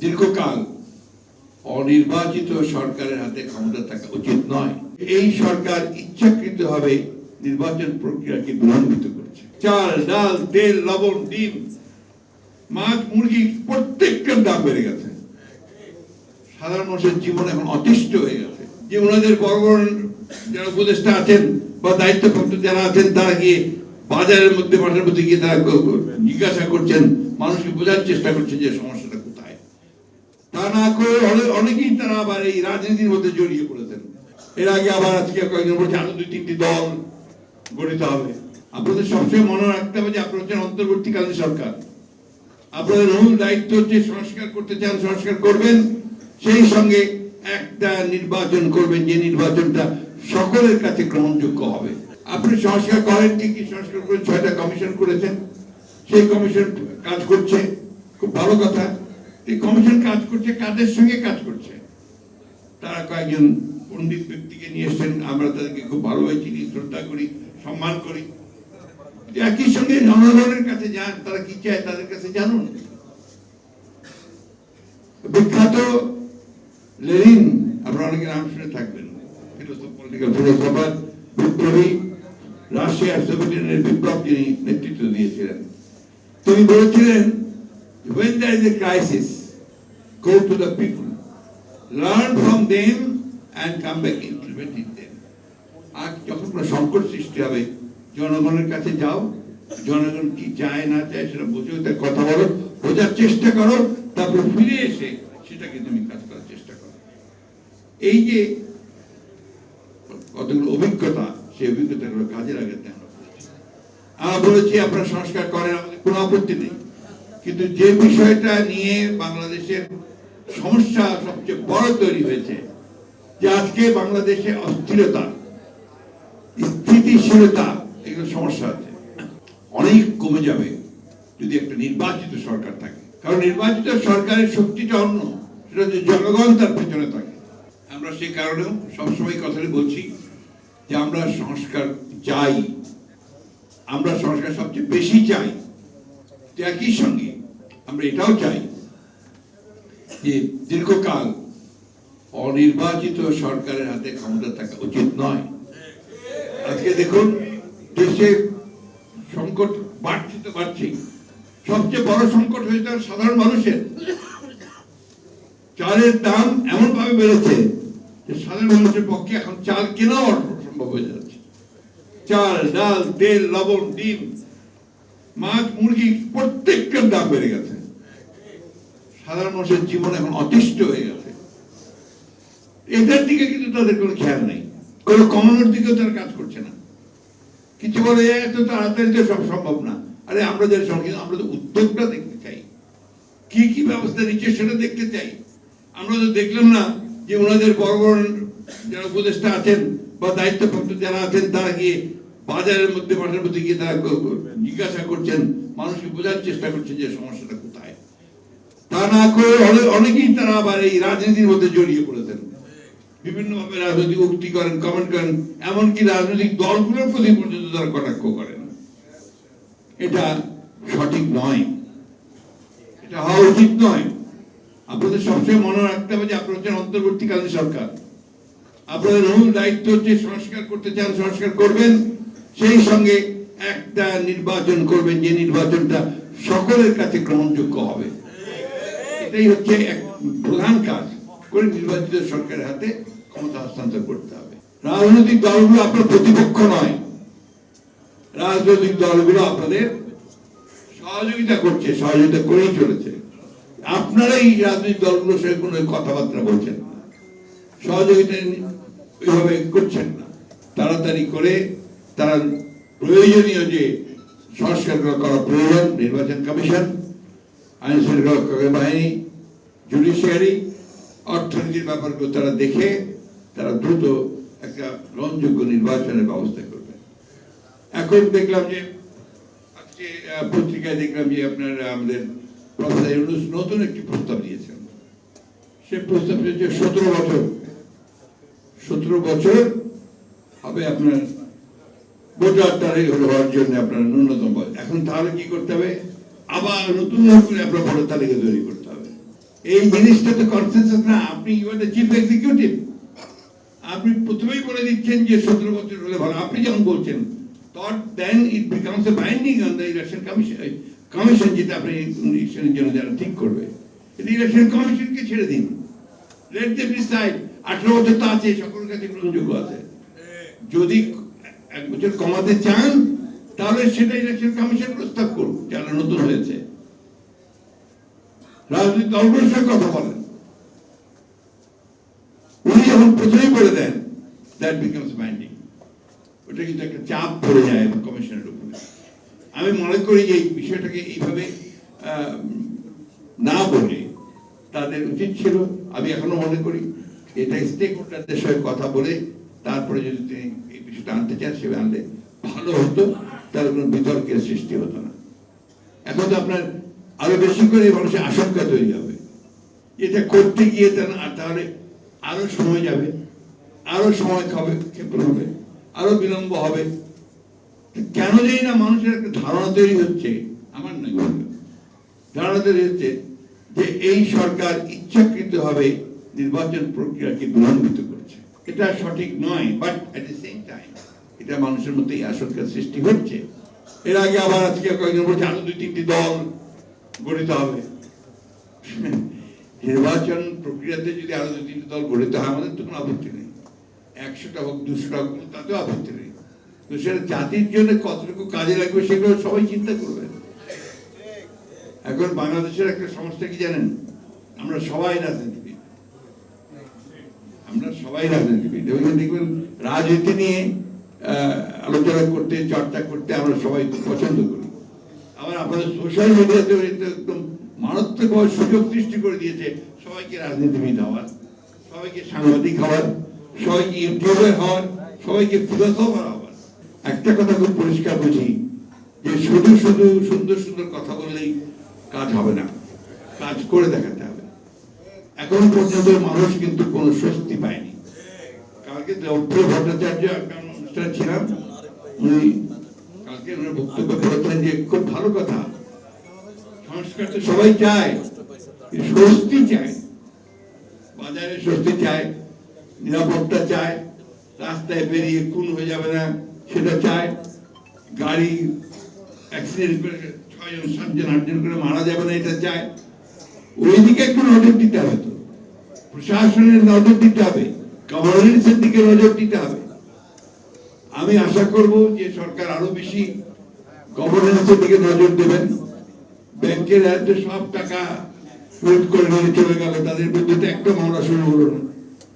দীর্ঘকাল অনির্বাচিত সরকারের হাতে ক্ষমতা থাকা উচিত নয়। এই সরকার ইচ্ছাকৃত ইচ্ছাকৃতভাবে নির্বাচন প্রক্রিয়াকে বিলম্বিত করছে। চাল, ডাল, তেল, লবণ, ডিম, মাছ, মুরগি প্রত্যেকটার দাম বেড়ে গেছে। সাধারণ মানুষের জীবন এখন অতিষ্ঠ হয়ে গেছে। যে ওনাদের বড় বড় যারা উপদেষ্টা আছেন বা দায়িত্বপ্রাপ্ত যারা আছেন, তারা গিয়ে বাজারের মধ্যে, মাঠের মধ্যে গিয়ে তারা জিজ্ঞাসা করছেন, মানুষকে বোঝার চেষ্টা করছেন যে তা না করে অনেকেই তারা আবার এই রাজনীতির মধ্যে জড়িয়ে পড়েছেন। এর আগে আবার আজকে কয়েকজন বলছে আরও দুই, তিনটি দল গঠিত হবে। আপনাদের সবসময় মনে রাখতে হবে যে আপনারা হচ্ছেন অন্তর্বর্তীকালীন সরকার। আপনাদের মূল দায়িত্ব হচ্ছে সংস্কার করতে চান, সংস্কার করবেন, সেই সঙ্গে একটা নির্বাচন করবেন যে নির্বাচনটা সকলের কাছে গ্রহণযোগ্য হবে। আপনি সংস্কার করেন ঠিকই সংস্কার করে ছয়টা কমিশন করেছেন। সেই কমিশন কাজ করছে। খুব ভালো কথা। এই কমিশন কাজ করছে, কাদের সঙ্গে কাজ করছে? তারা কয়েকজন পণ্ডিত ব্যক্তিকে নিয়ে এসছেন, আমরা তাদেরকে খুব ভালোভাবে চিনি, শ্রদ্ধা করি, সম্মান করি। একই সঙ্গে জনগণের কাছে যান, তারা কি চায় তাদের কাছে জানুন। বিখ্যাত লেনিন, আপনারা অনেকে নাম শুনে থাকবেন ফিলোসফার, বিপ্লবী রাশিয়ার সোভিয়েত বিপ্লব যিনি নেতৃত্ব দিয়েছিলেন। তিনি বলেছিলেন, when there is a crisis go to the people. Learn from them and come back implementing them. আর যখন কোনো সংকট সৃষ্টি হবে, জনগণের কাছে যাও। জনগণ কি চায়, না চায়, সেটা বুঝে তার কথা বলো। বোঝার চেষ্টা করো, তারপর ফিরে এসে সেটাকে তুমি কাজ করার চেষ্টা করো। এই যে কতগুলো অভিজ্ঞতা, সেই অভিজ্ঞতাগুলো কাজে লাগাতে আমরা বলেছি। আমরা সংস্কার করেন, আমাদের কোনো আপত্তি নেই। কিন্তু যে বিষয়টা নিয়ে বাংলাদেশের সমস্যা সবচেয়ে বড় তৈরি হয়েছে, যে আজকে বাংলাদেশে অস্থিরতা, স্থিতিশীলতা, এগুলো সমস্যা আছে। অনেক কমে যাবে যদি একটা নির্বাচিত সরকার থাকে। কারণ নির্বাচিত সরকারের শক্তিটা অন্য, সেটা হচ্ছে জনগণ তার পেছনে থাকে। আমরা সেই কারণেও সবসময় কথাটি বলছি যে আমরা সংস্কার চাই। আমরা সংস্কার সবচেয়ে বেশি চাই। একই সঙ্গে আমরা এটাও চাই যে দীর্ঘকাল অনির্বাচিত সরকারের হাতে ক্ষমতা থাকা উচিত নয়। আজকে দেখুন, দেশে সংকট বাড়ছে তো বাড়ছেই। সবচেয়ে বড় সংকট হয়েছে সাধারণ মানুষের। চালের দাম এমন ভাবে বেড়েছে যে সাধারণ মানুষের পক্ষে এখন চাল কেনাও অসম্ভব হয়ে যাচ্ছে। চাল, ডাল, তেল, লবণ, ডিম, মাছ, মুরগি প্রত্যেকটার দাম বেড়ে গেছে। সাধারণ মানুষের জীবন এখন অতিষ্ঠ হয়ে গেছে। এটার দিকে কিন্তু তাদের কোনো খেয়াল নেই। কোনো কমানোর দিকেও তারা কাজ করছে না। কিছু বলে "এ, এত তাড়াতাড়ি তো সব সম্ভব না। আরে আমরা যারা সঙ্গে আমরা তো উদ্যোগটা দেখতে চাই কি কি ব্যবস্থা নিচ্ছে সেটা দেখতে চাই। আমরা তো দেখলাম না যে ওনাদের বড় বড় যারা উপদেষ্টা আছেন বা দায়িত্বপ্রাপ্ত যারা আছেন তারা গিয়ে বাজারের মধ্যে মাঠের মধ্যে গিয়ে তারা জিজ্ঞাসা করছেন। মানুষকে বোঝার চেষ্টা করছেন যে সমস্যাটা তা না করে অনেকেই তারা আবার এই রাজনীতির মধ্যে জড়িয়ে পড়েছেন। বিভিন্ন ভাবে রাজনৈতিক উক্তি করেন কমেন্ট করেন, এমনকি রাজনৈতিক দলগুলোর প্রতি পর্যন্ত তারা কটাক্ষ করেন। এটা সঠিক নয়। এটা হওয়া উচিত নয়। আপনাদের সবসময় মনে রাখতে হবে যে আপনারা হচ্ছেন অন্তর্বর্তীকালীন সরকার। আপনাদের মূল দায়িত্ব হচ্ছে সংস্কার করতে চান, সংস্কার করবেন, সেই সঙ্গে একটা নির্বাচন করবেন, যে নির্বাচনটা সকলের কাছে গ্রহণযোগ্য হবে। এটাই হচ্ছে এক প্রধান কাজ করে নির্বাচিত সরকারের হাতে ক্ষমতা হস্তান্তর করতে হবে। রাজনৈতিক দলগুলো আপনার প্রতিপক্ষ নয়। রাজনৈতিক দলগুলো আপনাদের সহযোগিতা করছে, সহযোগিতা করেই চলেছে। আপনারা এই রাজনৈতিক দলগুলোর সঙ্গে কোনো কথাবার্তা বলছেন না। সহযোগিতা ওইভাবে করছেন না। তাড়াতাড়ি করে তারা প্রয়োজনীয় যে সংস্কার করা প্রয়োজন, নির্বাচন কমিশন, আইন শৃঙ্খলা বাহিনী জুডিশিয়ারি অর্থনীতির ব্যাপারগুলো তারা দেখে, তারা দ্রুত একটা গ্রহণযোগ্য নির্বাচনের ব্যবস্থা করবে। এখন দেখলাম যে, আজকে পত্রিকায় দেখলাম যে আপনার, আমাদের প্রফেসর ইউনুস নতুন একটি প্রস্তাব দিয়েছেন। সে প্রস্তাব দিয়েছে সতেরো বছর। সতেরো বছর হবে আপনার, ভোটার তারিখ হওয়ার জন্য আপনার ন্যূনতম এখন তাহলে কি করতে হবে? আবার নতুন করে আপনার ভোটার তালিকা তৈরি করতে এই জিনিসটা তো কনসেন্সাস না, আপনি চিফ এক্সিকিউটিভ আপনি প্রথমেই বলে দিচ্ছেন যে সতেরো বছর হলে ভালো। আপনি যখন বলছেন that then it becomes a binding on the election commission commission যেটা আপনি ইলেকশনের জন্য যারা ঠিক করবে। ইলেকশন কমিশনকে ছেড়ে দিন। লেট দে ডিসাইড আঠারো বছর তো আছে, সকলের কাছে গ্রহণযোগ্য আছে। যদি এক বছর কমাতে চান, তাহলে সেটা ইলেকশন কমিশন প্রস্তাব করুন যারা নতুন হয়েছে। রাজনৈতিক দলগুলোর সঙ্গে কথা বলেন উনি যখন প্রথমেই বলে দেন দ্যাট বিকামস বাইন্ডিং ওটা কিন্তু একটা চাপ পড়ে যায় কমিশনের উপরে। আমি মনে করি যে এই বিষয়টাকে এইভাবে না বলে তাদের উচিত ছিল। আমি এখনও মনে করি এটা স্টেক হোল্ডারদের সঙ্গে কথা বলে তারপরে যদি তিনি এই বিষয়টা আনতে চান সে আনলে ভালো হতো। তাহলে কোনো বিতর্কের সৃষ্টি হতো না। এখন তো আপনার আরও বেশি করে মানুষের আশঙ্কা তৈরি হবে। এটা করতে গিয়ে তাহলে আরও সময় যাবে, আরও সময় খাবে, ক্ষেপণ হবে, আরও বিলম্ব হবে। কেন জানি না মানুষের একটা ধারণা তৈরি হচ্ছে, আমার নয়। ধারণা তৈরি হচ্ছে যে এই সরকার ইচ্ছাকৃত ভাবে নির্বাচন প্রক্রিয়াকে বিলম্বিত করছে। এটা সঠিক নয় but at the same time এটা মানুষের মধ্যে এই আশঙ্কার সৃষ্টি হচ্ছে। এর আগে আবার আজকে কয়েকজন বলছে, আরও দুই তিনটি দল গঠিত হবে। নির্বাচন প্রক্রিয়াতে যদি আরও দুই তিনটি দল গঠিত হয়, আমাদের তো কোনো আপত্তি নেই। একশোটা হোক, দুশোটা হোক তাতেও আপত্তি নেই। তো সেটা জাতির জন্য কতটুকু কাজে লাগবে সেগুলো সবাই চিন্তা করবে। এখন বাংলাদেশের একটা সমস্যা কি জানেন? আমরা সবাই রাজনীতিবিদ। আমরা সবাই রাজনীতিবিদ। এবং দেখবেন রাজনীতি নিয়ে আলোচনা করতে, চর্চা করতে আমরা সবাই পছন্দ করি। আবার আপনাদের সোশ্যাল মিডিয়াতে একদম মারাত্মকভাবে সুযোগ সৃষ্টি করে দিয়েছে। সবাইকে রাজনীতিবিদ হওয়ার, সবাইকে সাংবাদিক হওয়ার, সবাইকে ইউটিউবার হওয়ার, সবাইকে ফিলোসফার হওয়ার। একটা কথা খুব পরিষ্কার বুঝি, যে শুধু শুধু সুন্দর সুন্দর কথা বললেই কাজ হবে না, কাজ করে দেখাতে হবে। এখন পর্যন্ত মানুষ কিন্তু কোনো স্বস্তি পায়নি। কালকে দ্রৌপদী ভট্টাচার্য একটা অনুষ্ঠানে ছিলাম, উনি কালকে উনার বক্তব্য করেছেন যে খুব ভালো কথা। সংস্কার তো সবাই চায়। স্বস্তি চায়। বাজারে স্বস্তি চায়। নিরাপত্তা চায়। রাস্তায় বেরিয়ে খুন হয়ে যাবে না সেটা চায়। গাড়ি অ্যাক্সিডেন্ট করে ছয়জন সাতজন আটজন করে মারা যাবে না এটা চায়। ওইদিকে একটু নজর দিতে হবে তো। প্রশাসনের নজর দিতে হবে। গভর্নেন্সের দিকে নজর দিতে হবে। আমি আশা করব যে সরকার আরও বেশি গভর্নেন্সের দিকে নজর দেবেন। ব্যাংকের সব টাকা ফেরত করে নিয়ে চলে গেলে তাদের বিরুদ্ধে একটা মামলা শুরু হলো না।